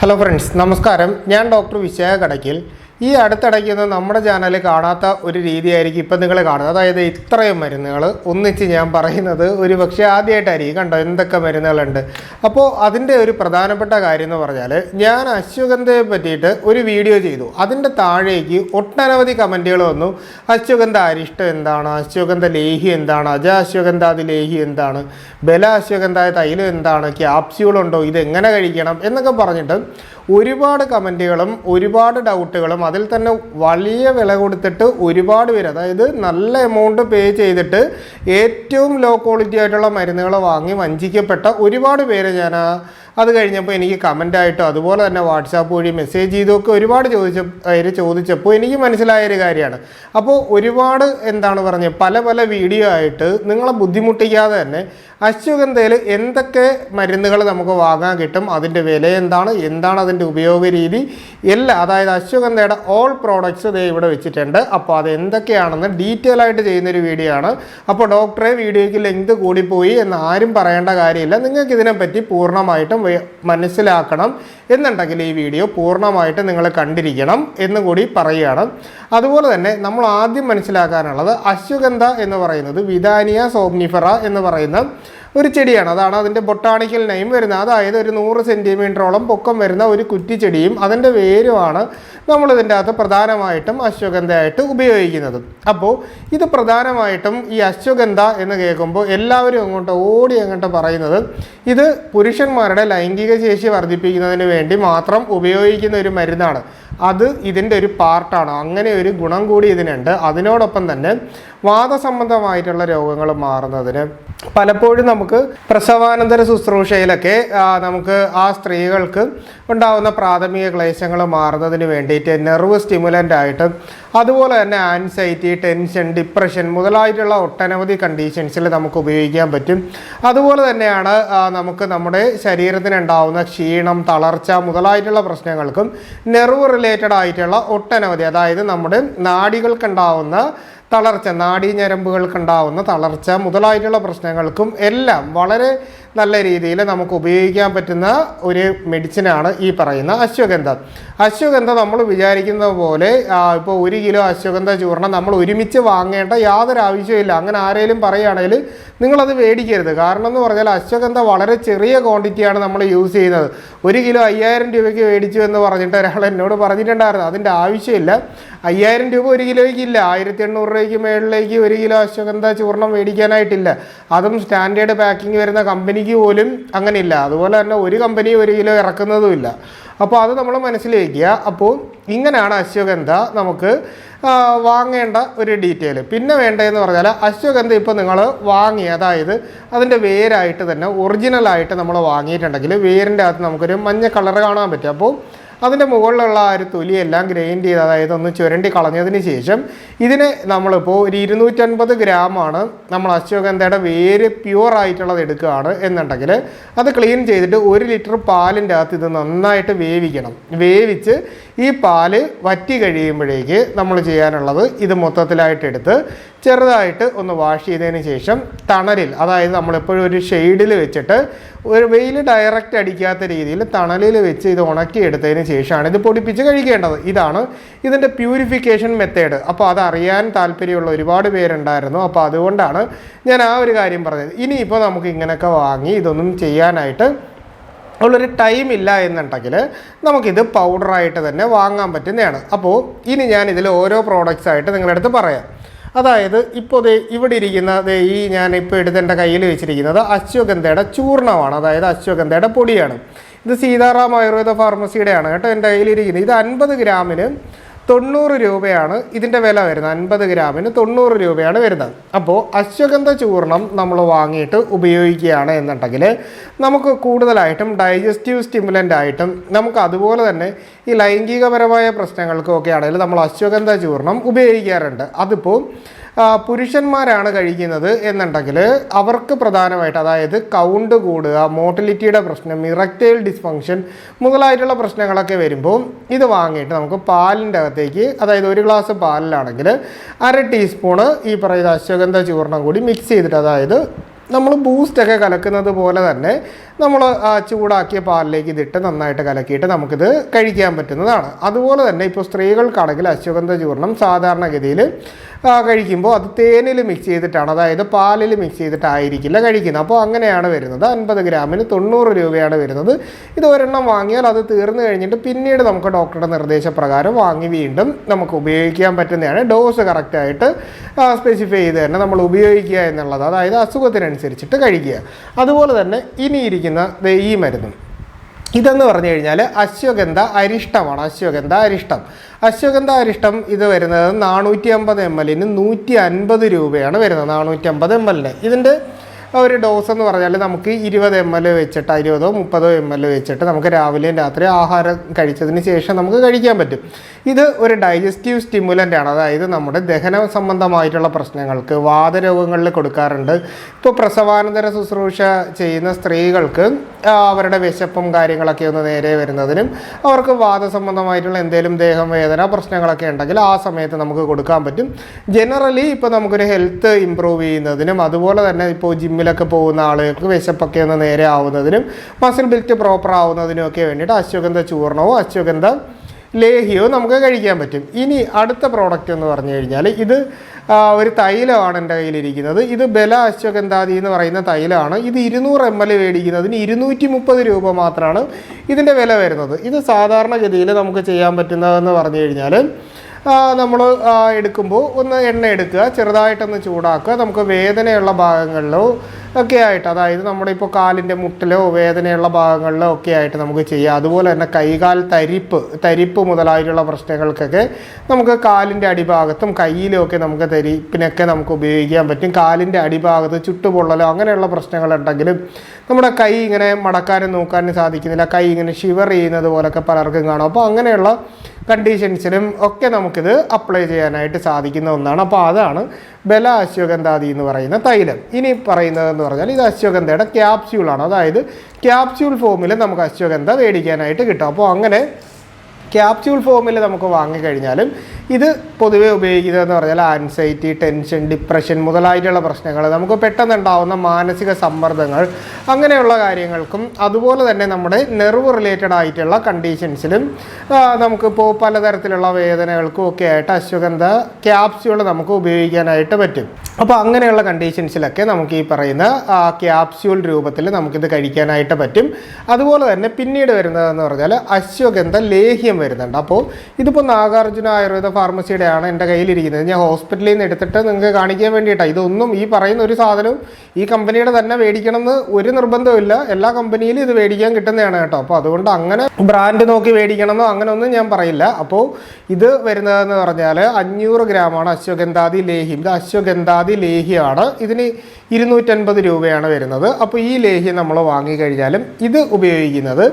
Hello friends നമസ്കാരം. ഞാൻ doctor Vishakha Kadakkal. ഈ അടുത്തിടയ്ക്കുന്ന നമ്മുടെ ചാനലിൽ കാണാത്ത ഒരു രീതിയായിരിക്കും ഇപ്പം നിങ്ങൾ കാണുന്നത്. അതായത് ഇത്രയും മരുന്നുകൾ ഒന്നിച്ച് ഞാൻ പറയുന്നത് ഒരു പക്ഷേ ആദ്യമായിട്ടായിരിക്കും കണ്ടോ എന്തൊക്കെ മരുന്നുകളുണ്ട്. അപ്പോൾ അതിന്റെ ഒരു പ്രധാനപ്പെട്ട കാര്യം എന്ന് പറഞ്ഞാൽ ഞാൻ അശ്വഗന്ധയെ പറ്റിയിട്ട് ഒരു വീഡിയോ ചെയ്തു. അതിന്റെ താഴേക്ക് ഒട്ടനവധി കമന്റുകൾ വന്നു. അശ്വഗന്ധ അരിഷ്ടം എന്താണ്? അശ്വഗന്ധ ലേഹി എന്താണ്? അജ അശ്വഗന്ധാതി ലേഹി എന്താണ്? ബല അശ്വഗന്ധായ തൈലം എന്താണ്? ക്യാപ്സ്യൂൾ ഉണ്ടോ ഇത് എങ്ങനെ കഴിക്കണം? എന്നൊക്കെ പറഞ്ഞിട്ട് ഒരുപാട് കമന്റുകളും ഒരുപാട് ഡൗട്ടുകളും അതിൽ തന്നെ വലിയ വില കൊടുത്തിട്ട് ഒരുപാട് പേര് അതായത് നല്ല എമൗണ്ട് പേ ചെയ്തിട്ട് ഏറ്റവും ലോ ക്വാളിറ്റി ആയിട്ടുള്ള മരുന്നുകൾ വാങ്ങി വഞ്ചിക്കപ്പെട്ട ഒരുപാട് പേര് ഞാൻ അത് കഴിഞ്ഞപ്പോൾ എനിക്ക് കമന്റായിട്ടോ അതുപോലെ തന്നെ വാട്സാപ്പ് വഴി മെസ്സേജ് ചെയ്തൊക്കെ ഒരുപാട് ചോദിച്ച ചോദിച്ചപ്പോൾ എനിക്ക് മനസ്സിലായ ഒരു കാര്യമാണ്. അപ്പോൾ ഒരുപാട് എന്താണ് പറഞ്ഞത്? പല പല വീഡിയോ ആയിട്ട് നിങ്ങളെ ബുദ്ധിമുട്ടിക്കാതെ തന്നെ അശ്വഗന്ധയിൽ എന്തൊക്കെ മരുന്നുകൾ നമുക്ക് വാങ്ങാൻ കിട്ടും? അതിന്റെ വില എന്താണ്? എന്താണ് അതിന്റെ ഉപയോഗ രീതി? എല്ലാം അതായത് അശ്വഗന്ധയുടെ ഓൾ പ്രോഡക്ട്സ് ദേ ഇവിടെ വെച്ചിട്ടുണ്ട്. അപ്പോൾ അത് എന്തൊക്കെയാണെന്ന് ഡീറ്റെയിൽ ആയിട്ട് ചെയ്യുന്നൊരു വീഡിയോ ആണ്. അപ്പോൾ ഡോക്ടറെ വീഡിയോയ്ക്ക് ലെങ്ത് കൂടിപ്പോയി എന്ന് ആരും പറയേണ്ട കാര്യമില്ല. നിങ്ങൾക്ക് ഇതിനെപ്പറ്റി പൂർണമായിട്ടും മനസ്സിലാക്കണം എന്നുണ്ടെങ്കിൽ ഈ വീഡിയോ പൂർണമായിട്ട് നിങ്ങൾ കണ്ടിരിക്കണം എന്ന് കൂടി പറയുകയാണ്. അതുപോലെ തന്നെ നമ്മൾ ആദ്യം മനസ്സിലാക്കാനുള്ളത് അശ്വഗന്ധ എന്ന് പറയുന്നത് വിദാനിയ സോംനിഫറ എന്ന് പറയുന്ന ഒരു ചെടിയാണ്. അതാണ് അതിന്റെ ബൊട്ടാണിക്കൽ നെയിം വരുന്നത്. അതായത് ഒരു നൂറ് സെന്റിമീറ്ററോളം പൊക്കം വരുന്ന ഒരു കുറ്റിച്ചെടിയും അതിന്റെ വേരുമാണ് നമ്മളിതിന്റെ അകത്ത് പ്രധാനമായിട്ടും അശ്വഗന്ധയായിട്ട് ഉപയോഗിക്കുന്നത്. അപ്പോൾ ഇത് പ്രധാനമായിട്ടും ഈ അശ്വഗന്ധ എന്ന് കേൾക്കുമ്പോൾ എല്ലാവരും അങ്ങോട്ട് ഓടി അങ്ങോട്ട് പറയുന്നത് ഇത് പുരുഷന്മാരുടെ ലൈംഗിക ശേഷി വർദ്ധിപ്പിക്കുന്നതിന് വേണ്ടി മാത്രം ഉപയോഗിക്കുന്ന ഒരു മരുന്നാണ്. അത് ഇതിന്റെ ഒരു പാർട്ടാണ്. അങ്ങനെ ഒരു ഗുണം കൂടി ഇതിനുണ്ട്. അതിനോടൊപ്പം തന്നെ വാദസംബന്ധമായിട്ടുള്ള രോഗങ്ങൾ മാറുന്നതിന് പലപ്പോഴും നമുക്ക് പ്രസവാനന്തര ശുശ്രൂഷയിലൊക്കെ നമുക്ക് ആ സ്ത്രീകൾക്ക് ഉണ്ടാകുന്ന പ്രാഥമിക ക്ലേശങ്ങൾ മാറുന്നതിന് വേണ്ടിയിട്ട് നെർവ് സ്റ്റിമുലന്റ് ആയിട്ട് അതുപോലെ തന്നെ ആൻസൈറ്റി ടെൻഷൻ ഡിപ്രഷൻ മുതലായിട്ടുള്ള ഒട്ടനവധി കണ്ടീഷൻസിൽ നമുക്ക് ഉപയോഗിക്കാൻ പറ്റും. അതുപോലെ തന്നെയാണ് നമുക്ക് നമ്മുടെ ശരീരത്തിന് ഉണ്ടാകുന്ന ക്ഷീണം തളർച്ച മുതലായിട്ടുള്ള പ്രശ്നങ്ങൾക്കും നെർവ് റിലേറ്റഡ് ആയിട്ടുള്ള ഒട്ടനവധി അതായത് നമ്മുടെ നാഡികൾക്കുണ്ടാവുന്ന തളർച്ച നാഡീഞരമ്പുകൾക്കുണ്ടാവുന്ന തളർച്ച മുതലായിട്ടുള്ള പ്രശ്നങ്ങൾക്കും എല്ലാം വളരെ നല്ല രീതിയിൽ നമുക്ക് ഉപയോഗിക്കാൻ പറ്റുന്ന ഒരു മെഡിസിനാണ് ഈ പറയുന്ന അശ്വഗന്ധ. അശ്വഗന്ധ നമ്മൾ വിചാരിക്കുന്ന പോലെ ഇപ്പോൾ ഒരു കിലോ അശ്വഗന്ധ ചൂർണം നമ്മൾ ഒരുമിച്ച് വാങ്ങേണ്ട യാതൊരു ആവശ്യമില്ല അങ്ങനെ ആരെങ്കിലും പറയുകയാണെങ്കിൽ നിങ്ങളത് മേടിക്കരുത്. കാരണം എന്ന് പറഞ്ഞാൽ അശ്വഗന്ധ വളരെ ചെറിയ ക്വാണ്ടിറ്റിയാണ് നമ്മൾ യൂസ് ചെയ്യുന്നത്. ഒരു കിലോ അയ്യായിരം രൂപയ്ക്ക് മേടിച്ചു എന്ന് പറഞ്ഞിട്ട് ഒരാൾ എന്നോട് പറഞ്ഞിട്ടുണ്ടായിരുന്നു. അതിന്റെ ആവശ്യമില്ല. അയ്യായിരം രൂപ ഒരു കിലോയ്ക്ക് ഇല്ല. ആയിരത്തി എണ്ണൂറ് രൂപയ്ക്ക് മേളിലേക്ക് ഒരു കിലോ അശ്വഗന്ധ ചൂർണം മേടിക്കാനായിട്ടില്ല. അതും സ്റ്റാൻഡേർഡ് പാക്കിംഗ് വരുന്ന കമ്പനിക്ക് പോലും അങ്ങനെയില്ല. അതുപോലെ തന്നെ ഒരു കമ്പനി ഒരു കിലോ ഇറക്കുന്നതുമില്ല. അപ്പോൾ അത് നമ്മൾ മനസ്സിൽ വയ്ക്കുക അപ്പോൾ ഇങ്ങനെയാണ് അശ്വഗന്ധ നമുക്ക് വാങ്ങേണ്ട ഒരു ഡീറ്റെയിൽ പിന്നെ വേണ്ടതെന്ന് പറഞ്ഞാൽ അശ്വഗന്ധ ഇപ്പോൾ നിങ്ങൾ വാങ്ങി അതായത് അതിന്റെ വേരായിട്ട് തന്നെ ഒറിജിനലായിട്ട് നമ്മൾ വാങ്ങിയിട്ടുണ്ടെങ്കിൽ വേരിന്റെ അകത്ത് നമുക്കൊരു മഞ്ഞ കളർ കാണാൻ പറ്റും. അപ്പോൾ അതിന്റെ മുകളിലുള്ള ആ ഒരു തൊലിയെല്ലാം ഗ്രൈൻഡ് ചെയ്ത് അതായത് ഒന്ന് ചുരണ്ടി കളഞ്ഞതിന് ശേഷം ഇതിനെ നമ്മളിപ്പോൾ ഒരു ഇരുന്നൂറ്റൻപത് ഗ്രാമാണ് നമ്മൾ അശ്വഗന്ധയുടെ വേര് പ്യുവർ ആയിട്ടുള്ളത് എടുക്കുകയാണ് എന്നുണ്ടെങ്കിൽ അത് ക്ലീൻ ചെയ്തിട്ട് ഒരു ലിറ്റർ പാലിന്റെ അകത്ത് ഇത് നന്നായിട്ട് വേവിക്കണം. വേവിച്ച് ഈ പാൽ വറ്റി കഴിയുമ്പോഴേക്ക് നമ്മൾ ചെയ്യാനുള്ളത് ഇത് മൊത്തത്തിലായിട്ട് എടുത്ത് ചെറുതായിട്ട് ഒന്ന് വാഷ് ചെയ്തതിന് ശേഷം തണലിൽ അതായത് നമ്മളെപ്പോഴും ഒരു ഷെയ്ഡിൽ വെച്ചിട്ട് ഒരു വെയിൽ ഡയറക്റ്റ് അടിക്കാത്ത രീതിയിൽ തണലിൽ വെച്ച് ഇത് ഉണക്കിയെടുത്തതിന് ശേഷമാണ് ഇത് പൊടിപ്പിച്ച് കഴിക്കേണ്ടത്. ഇതാണ് ഇതിന്റെ പ്യൂരിഫിക്കേഷൻ മെത്തേഡ് അപ്പോൾ അതറിയാൻ താല്പര്യമുള്ള ഒരുപാട് പേരുണ്ടായിരുന്നു. അപ്പോൾ അതുകൊണ്ടാണ് ഞാൻ ആ ഒരു കാര്യം പറഞ്ഞത്. ഇനിയിപ്പോൾ നമുക്ക് ഇങ്ങനെയൊക്കെ വാങ്ങി ഇതൊന്നും ചെയ്യാനായിട്ട് ഉള്ളൊരു ടൈം ഇല്ല എന്നുണ്ടെങ്കിൽ നമുക്കിത് പൗഡറായിട്ട് തന്നെ വാങ്ങാൻ പറ്റുന്നതാണ്. അപ്പോൾ ഇനി ഞാൻ ഇതിൽ ഓരോ പ്രോഡക്റ്റ്സ് ആയിട്ട് നിങ്ങളുടെ അടുത്ത് പറയാം. അതായത് ഇപ്പോൾ ഇവിടെ ഇരിക്കുന്ന ഈ ഞാൻ ഇപ്പോൾ എടുത്ത് എന്റെ കയ്യിൽ വെച്ചിരിക്കുന്നത് അശ്വഗന്ധയുടെ ചൂർണമാണ്. അതായത് അശ്വഗന്ധയുടെ പൊടിയാണ്. ഇത് സീതാറാം ആയുർവേദ ഫാർമസിയുടെയാണ് കേട്ടോ എന്റെ കയ്യിലിരിക്കുന്നത്. ഇത് അൻപത് ഗ്രാമിന് തൊണ്ണൂറ് രൂപയാണ് ഇതിന്റെ വില വരുന്നത്. അൻപത് ഗ്രാമിന് തൊണ്ണൂറ് രൂപയാണ് വരുന്നത്. അപ്പോൾ അശ്വഗന്ധ ചൂർണം നമ്മൾ വാങ്ങിയിട്ട് ഉപയോഗിക്കുകയാണ് എന്നുണ്ടെങ്കിൽ നമുക്ക് കൂടുതലായിട്ടും ഡൈജസ്റ്റീവ് സ്റ്റിമുലന്റ് ആയിട്ടും നമുക്ക് അതുപോലെ തന്നെ ഈ ലൈംഗികപരമായ പ്രശ്നങ്ങൾക്കും ഒക്കെ ആണെങ്കിൽ നമ്മൾ അശ്വഗന്ധ ചൂർണം ഉപയോഗിക്കാറുണ്ട്. അതിപ്പോൾ പുരുഷന്മാരാണ് കഴിക്കുന്നത് എന്നുണ്ടെങ്കിൽ അവർക്ക് പ്രധാനമായിട്ട് അതായത് കൗണ്ട് കൂടുക മോട്ടിലിറ്റിയുടെ പ്രശ്നം ഇറക്റ്റൈൽ ഡിസ്ഫങ്ഷൻ മുതലായിട്ടുള്ള പ്രശ്നങ്ങളൊക്കെ വരുമ്പോൾ ഇത് വാങ്ങിയിട്ട് നമുക്ക് പാലിന്റെ അകത്തേക്ക് അതായത് ഒരു ഗ്ലാസ് പാലിലാണെങ്കിൽ അര ടീസ്പൂണ് ഈ പറയുന്ന അശ്വഗന്ധ ചൂർണം കൂടി മിക്സ് ചെയ്തിട്ട് അതായത് നമ്മൾ ബൂസ്റ്റൊക്കെ കലക്കുന്നത് പോലെ തന്നെ നമ്മൾ ചൂടാക്കിയ പാലിലേക്ക് ഇതിട്ട് നന്നായിട്ട് കലക്കിയിട്ട് നമുക്കിത് കഴിക്കാൻ പറ്റുന്നതാണ്. അതുപോലെ തന്നെ ഇപ്പോൾ സ്ത്രീകൾക്കാണെങ്കിൽ അശ്വഗന്ധ ചൂർണം സാധാരണഗതിയിൽ കഴിക്കുമ്പോൾ അത് തേനിൽ മിക്സ് ചെയ്തിട്ടാണ് അതായത് പാലിൽ മിക്സ് ചെയ്തിട്ടായിരിക്കില്ല കഴിക്കുന്നത്. അപ്പോൾ അങ്ങനെയാണ് വരുന്നത്. അൻപത് ഗ്രാമിന് തൊണ്ണൂറ് രൂപയാണ് വരുന്നത്. ഇത് ഒരെണ്ണം വാങ്ങിയാൽ അത് തീർന്നു കഴിഞ്ഞിട്ട് പിന്നീട് നമുക്ക് ഡോക്ടറുടെ നിർദ്ദേശപ്രകാരം വാങ്ങി വീണ്ടും നമുക്ക് ഉപയോഗിക്കാൻ പറ്റുന്നതാണ്. ഡോസ് കറക്റ്റായിട്ട് സ്പെസിഫൈ ചെയ്ത് തന്നെ നമ്മൾ ഉപയോഗിക്കുക എന്നുള്ളത്. അതായത് അസുഖത്തിനനുസരിച്ചിട്ട് കഴിക്കുക. അതുപോലെ തന്നെ ഇനിയിരിക്കുന്ന ഈ മരുന്നും. ഇതെന്ന് പറഞ്ഞു കഴിഞ്ഞാൽ അശ്വഗന്ധ അരിഷ്ടമാണ്. അശ്വഗന്ധ അരിഷ്ടം. അശ്വഗന്ധ അരിഷ്ടം ഇത് വരുന്നത് നാനൂറ്റി അമ്പത് എം എല്ലിന് നൂറ്റി അൻപത് രൂപയാണ് വരുന്നത് നാനൂറ്റി അമ്പത് എം എല്ലിന്. ഇതിന്റെ ഒരു ഡോസ് എന്ന് പറഞ്ഞാൽ നമുക്ക് ഇരുപത് എം എൽ വെച്ചിട്ട് ഇരുപതോ മുപ്പതോ എം എൽ വെച്ചിട്ട് നമുക്ക് രാവിലെയും രാത്രി ആഹാരം കഴിച്ചതിന് ശേഷം നമുക്ക് കഴിക്കാൻ പറ്റും. ഇത് ഒരു ഡൈജസ്റ്റീവ് സ്റ്റിമുലന്റ് ആണ്. അതായത് നമ്മുടെ ദഹന സംബന്ധമായിട്ടുള്ള പ്രശ്നങ്ങൾക്ക് വാദരോഗങ്ങളിൽ കൊടുക്കാറുണ്ട്. ഇപ്പോൾ പ്രസവാനന്തര ശുശ്രൂഷ ചെയ്യുന്ന സ്ത്രീകൾക്ക് അവരുടെ വിശപ്പും കാര്യങ്ങളൊക്കെ ഒന്ന് നേരെ വരുന്നതിനും അവർക്ക് വാദസംബന്ധമായിട്ടുള്ള എന്തെങ്കിലും ദേഹം വേദന പ്രശ്നങ്ങളൊക്കെ ഉണ്ടെങ്കിൽ ആ സമയത്ത് നമുക്ക് കൊടുക്കാൻ പറ്റും. ജനറലി ഇപ്പോൾ നമുക്കൊരു ഹെൽത്ത് ഇമ്പ്രൂവ് ചെയ്യുന്നതിനും അതുപോലെ തന്നെ ഇപ്പോൾ ജിമ്മിലൊക്കെ പോകുന്ന ആളുകൾക്ക് വിശപ്പൊക്കെ ഒന്ന് നേരെ ആവുന്നതിനും മസിൽ ബിൽറ്റ് പ്രോപ്പർ ആവുന്നതിനും ഒക്കെ വേണ്ടിയിട്ട് അശ്വഗന്ധ ചൂർണവും അശ്വഗന്ധ ലേഹ്യവും നമുക്ക് കഴിക്കാൻ പറ്റും. ഇനി അടുത്ത പ്രോഡക്റ്റ് എന്ന് പറഞ്ഞു കഴിഞ്ഞാൽ ഇത് ഒരു തൈലമാണ് എന്റെ കയ്യിലിരിക്കുന്നത്. ഇത് ബല അശ്വഗന്ധാതി എന്ന് പറയുന്ന തൈലമാണ് ഇത് ഇരുന്നൂറ് എം എൽ മേടിക്കുന്നതിന് ഇരുന്നൂറ്റി മുപ്പത് രൂപ മാത്രമാണ് ഇതിന്റെ വില വരുന്നത്. ഇത് സാധാരണഗതിയിൽ നമുക്ക് ചെയ്യാൻ പറ്റുന്നതെന്ന് പറഞ്ഞു കഴിഞ്ഞാൽ നമ്മൾ എടുക്കുമ്പോൾ ഒന്ന് എണ്ണ എടുക്കുക ചെറുതായിട്ടൊന്ന് ചൂടാക്കുക. നമുക്ക് വേദനയുള്ള ഭാഗങ്ങളിലോ ഒക്കെ ആയിട്ട് അതായത് നമ്മുടെ ഇപ്പോൾ കാലിന്റെ മുട്ടിലോ വേദനയുള്ള ഭാഗങ്ങളിലോ ഒക്കെ ആയിട്ട് നമുക്ക് ചെയ്യാം. അതുപോലെ തന്നെ കൈകാൽ തരിപ്പ് തരിപ്പ് മുതലായിട്ടുള്ള പ്രശ്നങ്ങൾക്കൊക്കെ നമുക്ക് കാലിന്റെ അടിഭാഗത്തും കയ്യിലും ഒക്കെ നമുക്ക് തരിപ്പിനൊക്കെ നമുക്ക് ഉപയോഗിക്കാൻ പറ്റും. കാലിന്റെ അടിഭാഗത്ത് ചുട്ടുപൊള്ളലോ അങ്ങനെയുള്ള പ്രശ്നങ്ങളുണ്ടെങ്കിലും നമ്മുടെ കൈ ഇങ്ങനെ മടക്കാനും നോക്കാനും സാധിക്കുന്നില്ല. കൈ ഇങ്ങനെ ഷിവർ ചെയ്യുന്നത് പോലൊക്കെ പലർക്കും കാണും. അപ്പോൾ അങ്ങനെയുള്ള കണ്ടീഷൻസിനും ഒക്കെ നമുക്കിത് അപ്ലൈ ചെയ്യാനായിട്ട് സാധിക്കുന്ന ഒന്നാണ്. അപ്പോൾ അതാണ് ബല അശ്വഗന്ധാദി എന്ന് പറയുന്ന തൈലം. ഇനി പറയുന്നതെന്ന് പറഞ്ഞാൽ ഇത് അശ്വഗന്ധയുടെ ക്യാപ്സ്യൂളാണ് അതായത് ക്യാപ്സ്യൂൾ ഫോമിൽ നമുക്ക് അശ്വഗന്ധ മേടിക്കാനായിട്ട് കിട്ടും. അപ്പോൾ അങ്ങനെ ക്യാപ്സ്യൂൾ ഫോമിൽ നമുക്ക് വാങ്ങിക്കഴിഞ്ഞാലും ഇത് പൊതുവെ ഉപയോഗിക്കുന്നതെന്ന് പറഞ്ഞാൽ ആൻസൈറ്റി ടെൻഷൻ ഡിപ്രഷൻ മുതലായിട്ടുള്ള പ്രശ്നങ്ങൾ നമുക്ക് പെട്ടെന്നുണ്ടാവുന്ന മാനസിക സമ്മർദ്ദങ്ങൾ അങ്ങനെയുള്ള കാര്യങ്ങൾക്കും അതുപോലെ തന്നെ നമ്മുടെ നെർവ് റിലേറ്റഡ് ആയിട്ടുള്ള കണ്ടീഷൻസിലും നമുക്കിപ്പോൾ പലതരത്തിലുള്ള വേദനകൾക്കും ഒക്കെ ആയിട്ട് അശ്വഗന്ധ ക്യാപ്സ്യൂൾ നമുക്ക് ഉപയോഗിക്കാനായിട്ട് പറ്റും. അപ്പോൾ അങ്ങനെയുള്ള കണ്ടീഷൻസിലൊക്കെ നമുക്ക് ഈ പറയുന്ന ക്യാപ്സ്യൂൾ രൂപത്തിൽ നമുക്കിത് കഴിക്കാനായിട്ട് പറ്റും. അതുപോലെ തന്നെ പിന്നീട് വരുന്നതെന്ന് പറഞ്ഞാൽ അശ്വഗന്ധ ലേഹ്യം വരുന്നുണ്ട്. അപ്പോൾ ഇതിപ്പോൾ നാഗാർജുന ആയുർവേദ ഫാർമസിയുടെ ആണ് എന്റെ കയ്യിലിരിക്കുന്നത്. ഞാൻ ഹോസ്പിറ്റലിൽ നിന്ന് എടുത്തിട്ട് നിങ്ങൾക്ക് കാണിക്കാൻ വേണ്ടിയിട്ടാണ് ഇതൊന്നും ഈ പറയുന്ന ഒരു സാധനവും ഈ കമ്പനിയുടെ തന്നെ മേടിക്കണം എന്ന് ഒരു നിർബന്ധമില്ല എല്ലാ കമ്പനിയിലും ഇത് മേടിക്കാൻ കിട്ടുന്നതാണ് കേട്ടോ. അപ്പോൾ അതുകൊണ്ട് അങ്ങനെ ബ്രാൻഡ് നോക്കി മേടിക്കണമെന്നോ അങ്ങനെ ഞാൻ പറയില്ല. അപ്പോൾ ഇത് വരുന്നതെന്ന് പറഞ്ഞാൽ അഞ്ഞൂറ് ഗ്രാമാണ് അശ്വഗന്ധാദി ലേഹി ഇത് അശ്വഗന്ധാദി ലേഹിയാണ് ഇതിന് ഇരുന്നൂറ്റൻപത് രൂപയാണ് വരുന്നത്. അപ്പോൾ ഈ ലേഹ്യം നമ്മൾ വാങ്ങിക്കഴിഞ്ഞാലും ഇത് ഉപയോഗിക്കുന്നത്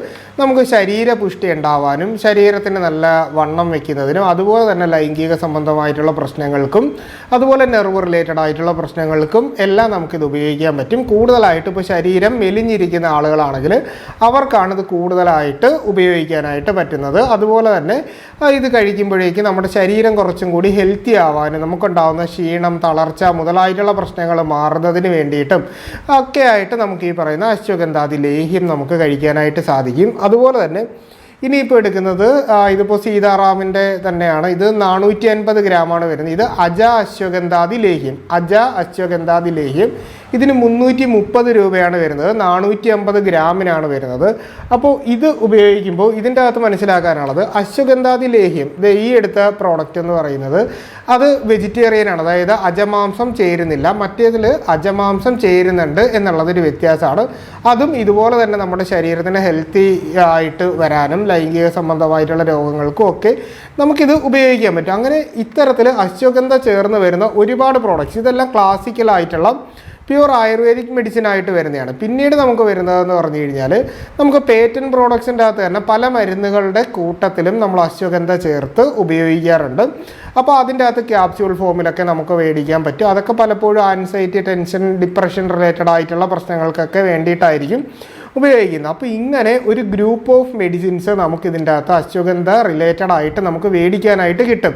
നമുക്ക് ശരീരപുഷ്ടി ഉണ്ടാവാനും ശരീരത്തിന് നല്ല വണ്ണം വെക്കുന്നതിനും അതുപോലെ തന്നെ ലൈംഗിക സംബന്ധമായിട്ടുള്ള പ്രശ്നങ്ങൾക്കും അതുപോലെ നെർവ് റിലേറ്റഡ് ആയിട്ടുള്ള പ്രശ്നങ്ങൾക്കും എല്ലാം നമുക്കിത് ഉപയോഗിക്കാൻ പറ്റും. കൂടുതലായിട്ട് ഇപ്പോൾ ശരീരം മെലിഞ്ഞിരിക്കുന്ന ആളുകളാണെങ്കിൽ അവർക്കാണ് ഇത് കൂടുതലായിട്ട് ഉപയോഗിക്കാനായിട്ട് പറ്റുന്നത്. അതുപോലെ തന്നെ ഇത് കഴിക്കുമ്പോഴേക്കും നമ്മുടെ ശരീരം കുറച്ചും കൂടി ഹെൽത്തി ആവാനും നമുക്കുണ്ടാകുന്ന ക്ഷീണം തളർച്ച മുതലായിട്ടുള്ള പ്രശ്നങ്ങൾ മാറുന്നതിന് വേണ്ടിയിട്ടും ഒക്കെ ആയിട്ട് നമുക്ക് ഈ പറയുന്ന അശ്വഗന്ധാതി ലേഹ്യം നമുക്ക് കഴിക്കാനായിട്ട് സാധിക്കും. അതുപോലെ തന്നെ ഇനിയിപ്പോൾ എടുക്കുന്നത് ഇതിപ്പോൾ സീതാറാമിന്റെ തന്നെയാണ്. ഇത് നാനൂറ്റി അൻപത് ഗ്രാമാണ് വരുന്നത്. ഇത് അജ അശ്വഗന്ധാദി ലേഹ്യം. അജ അശ്വഗന്ധാദി ലേഹ്യം. ഇതിന് മുന്നൂറ്റി മുപ്പത് രൂപയാണ് വരുന്നത്. നാനൂറ്റി അമ്പത് ഗ്രാമിനാണ് വരുന്നത്. അപ്പോൾ ഇത് ഉപയോഗിക്കുമ്പോൾ ഇതിന്റെ അകത്ത് മനസ്സിലാക്കാനുള്ളത് അശ്വഗന്ധാദി ലേഹ്യം. ഇത് ഈ എടുത്ത പ്രോഡക്റ്റ് എന്ന് പറയുന്നത് അത് വെജിറ്റേറിയൻ ആണ്. അതായത് അജമാംസം ചേരുന്നില്ല. മറ്റേതിൽ അജമാംസം ചേരുന്നുണ്ട് എന്നുള്ളതൊരു വ്യത്യാസമാണ്. അതും ഇതുപോലെ തന്നെ നമ്മുടെ ശരീരത്തിന് ഹെൽത്തി ആയിട്ട് വരാനും ലൈംഗിക സംബന്ധമായിട്ടുള്ള രോഗങ്ങൾക്കും ഒക്കെ നമുക്കിത് ഉപയോഗിക്കാൻ പറ്റും. അങ്ങനെ ഇത്തരത്തിൽ അശ്വഗന്ധ ചേർന്ന് വരുന്ന ഒരുപാട് പ്രോഡക്റ്റ്സ് ഇതെല്ലാം ക്ലാസിക്കലായിട്ടുള്ള പ്യുവർ ആയുർവേദിക് മെഡിസിൻ ആയിട്ട് വരുന്നതാണ്. പിന്നീട് നമുക്ക് വരുന്നതെന്ന് പറഞ്ഞു കഴിഞ്ഞാൽ നമുക്ക് പേറ്റൻ പ്രോഡക്ട്സിന്റെ അകത്ത് തന്നെ പല മരുന്നുകളുടെ കൂട്ടത്തിലും നമ്മൾ അശ്വഗന്ധ ചേർത്ത് ഉപയോഗിക്കാറുണ്ട്. അപ്പോൾ അതിന്റെ അകത്ത് ക്യാപ്സ്യൂൾ ഫോമിലൊക്കെ നമുക്ക് മേടിക്കാൻ പറ്റും. അതൊക്കെ പലപ്പോഴും ആൻസൈറ്റി ടെൻഷൻ ഡിപ്രഷൻ റിലേറ്റഡ് ആയിട്ടുള്ള പ്രശ്നങ്ങൾക്കൊക്കെ വേണ്ടിയിട്ടായിരിക്കും. ഉപയോഗിക്കുന്നത് അപ്പോൾ ഇങ്ങനെ ഒരു ഗ്രൂപ്പ് ഓഫ് മെഡിസിൻസ് നമുക്ക് ഇതിന്റെ അകത്ത് അശ്വഗന്ധ റിലേറ്റഡ് ആയിട്ട് നമുക്ക് മേടിക്കാനായിട്ട് കിട്ടും.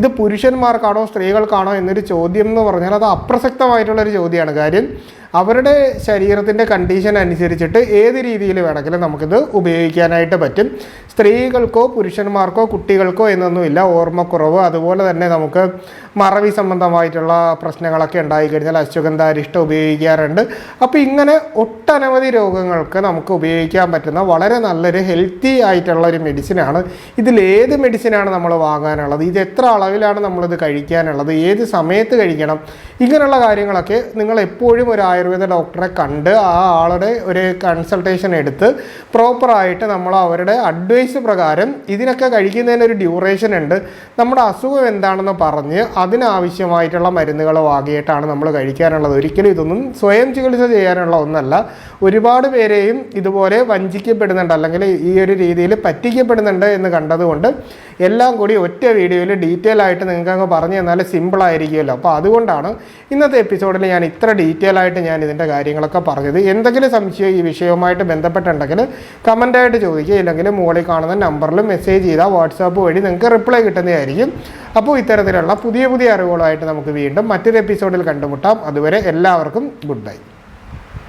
ഇത് പുരുഷന്മാർക്കാണോ സ്ത്രീകൾക്കാണോ എന്നൊരു ചോദ്യം എന്ന് പറഞ്ഞാൽ അത് അപ്രസക്തമായിട്ടുള്ളൊരു ചോദ്യമാണ്. കാര്യം അവരുടെ ശരീരത്തിന്റെ കണ്ടീഷൻ അനുസരിച്ചിട്ട് ഏത് രീതിയിൽ വേണമെങ്കിലും നമുക്കിത് ഉപയോഗിക്കാനായിട്ട് പറ്റും. സ്ത്രീകൾക്കോ പുരുഷന്മാർക്കോ കുട്ടികൾക്കോ എന്നൊന്നുമില്ല. ഓർമ്മക്കുറവ്. അതുപോലെ തന്നെ നമുക്ക് മറവി സംബന്ധമായിട്ടുള്ള പ്രശ്നങ്ങളൊക്കെ ഉണ്ടായിക്കഴിഞ്ഞാൽ അശ്വഗന്ധ അരിഷ്ടം ഉപയോഗിക്കാറുണ്ട്. അപ്പോൾ ഇങ്ങനെ ഒട്ടനവധി രോഗങ്ങൾക്ക് നമുക്ക് ഉപയോഗിക്കാൻ പറ്റുന്ന വളരെ നല്ലൊരു ഹെൽത്തി ആയിട്ടുള്ള ഒരു മെഡിസിനാണ് ഇതിലേത് മെഡിസിനാണ് നമ്മൾ വാങ്ങാനുള്ളത്? ഇത് എത്ര അളവിലാണ് നമ്മളിത് കഴിക്കാനുള്ളത്? ഏത് സമയത്ത് കഴിക്കണം? ഇങ്ങനെയുള്ള കാര്യങ്ങളൊക്കെ നിങ്ങൾ എപ്പോഴും ഒരു ആയുർവേദ ഡോക്ടറെ കണ്ട് ആ ആളുടെ ഒരു കൺസൾട്ടേഷൻ എടുത്ത് പ്രോപ്പറായിട്ട് നമ്മൾ അവരുടെ അഡ്വൈസ് പ്രകാരം ഇതിനൊക്കെ കഴിക്കുന്നതിന് ഒരു ഡ്യൂറേഷൻ ഉണ്ട്. നമ്മുടെ അസുഖം എന്താണെന്ന് പറഞ്ഞ് അതിനാവശ്യമായിട്ടുള്ള മരുന്നുകൾ വാങ്ങിയിട്ടാണ് നമ്മൾ കഴിക്കാനുള്ളത് ഒരിക്കലും ഇതൊന്നും സ്വയം ചികിത്സ ചെയ്യാനുള്ള ഒന്നല്ല. ഒരുപാട് പേരെയും ഇതുപോലെ വഞ്ചിക്കപ്പെടുന്നുണ്ട് അല്ലെങ്കിൽ ഈ ഒരു രീതിയിൽ പറ്റിക്കപ്പെടുന്നുണ്ട് എന്ന് കണ്ടതുകൊണ്ട് എല്ലാം കൂടി ഒറ്റ വീഡിയോയിൽ ഡീറ്റെയിൽ ആയിട്ട് നിങ്ങൾക്ക് അങ്ങ് പറഞ്ഞു തന്നാൽ സിമ്പിൾ ആയിരിക്കുമല്ലോ. അപ്പോൾ അതുകൊണ്ടാണ് ഇന്നത്തെ എപ്പിസോഡിൽ ഞാൻ ഇത്ര ഡീറ്റെയിൽ ആയിട്ട് ഇതിന്റെ കാര്യങ്ങളൊക്കെ പറഞ്ഞത്. എന്തെങ്കിലും സംശയം ഈ വിഷയവുമായിട്ട് ബന്ധപ്പെട്ടുണ്ടെങ്കിൽ കമന്റായിട്ട് ചോദിക്കുക. ഇല്ലെങ്കിൽ മുകളിൽ കാണുന്ന നമ്പറിൽ മെസ്സേജ് ചെയ്താൽ വാട്സാപ്പ് വഴി നിങ്ങൾക്ക് റിപ്ലൈ കിട്ടുന്നതായിരിക്കും. അപ്പോൾ ഇത്തരത്തിലുള്ള പുതിയ പുതിയ അറിവുകളുമായിട്ട് നമുക്ക് വീണ്ടും മറ്റൊരു എപ്പിസോഡിൽ കണ്ടുമുട്ടാം. അതുവരെ എല്ലാവർക്കും ഗുഡ് ബൈ